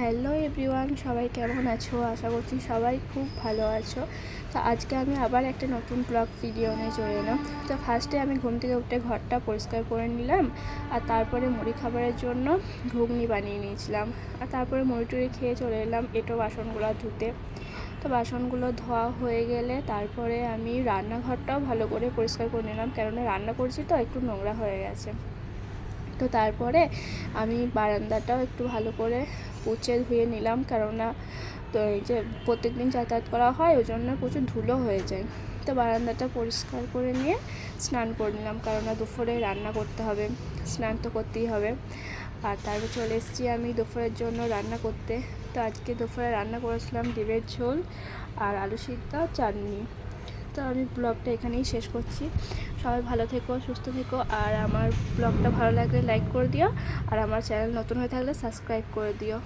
Hello everyone, সবাই কেমন আছো? আশা করছি সবাই খুব ভালো আছো। তো আজকে আমি আবার একটা নতুন ব্লগ ভিডিও নিয়ে চলে এলাম। তো ফার্স্টে আমি ঘুম থেকে উঠে ঘরটা পরিষ্কার করে নিলাম, আর তারপরে মুড়ি খাবারের জন্য ঘুগনি বানিয়ে নিয়েছিলাম। আর তারপরে মুড়ি টুড়ি খেয়ে চলে এলাম এটো বাসনগুলো ধুতে। তো বাসনগুলো ধোয়া হয়ে গেলে তারপরে আমি রান্নাঘরটাও ভালো করে পরিষ্কার করে নিলাম, কেননা রান্না করছি তো একটু নোংরা হয়ে গেছে। তো তারপরে আমি বারান্দাটাও একটু ভালো করে পুছে ধুয়ে নিলাম কেননা তো এই যে প্রত্যেক দিন যাতায়াত করা হয়, ওই জন্য প্রচুর ধুলো হয়ে যায়। তো বারান্দাটা পরিষ্কার করে নিয়ে স্নান করে নিলাম কেননা দুপুরে রান্না করতে হবে, স্নান তো করতেই হবে। আর তারপর চলে এসেছি আমি দুপুরের জন্য রান্না করতে। তো আজকে দুপুরে রান্না করেছিলাম ডিমের ঝোল আর আলু সিদ্ধ চাটনি। তো আমি ব্লগটা এখানেই শেষ করছি। সবাই ভালো থেকো, সুস্থ থেকো, আর আমার ব্লগটা ভালো লাগলে লাইক করে দিও, আর আমার চ্যানেল নতুন হয়ে থাকলে সাবস্ক্রাইব করে দিও।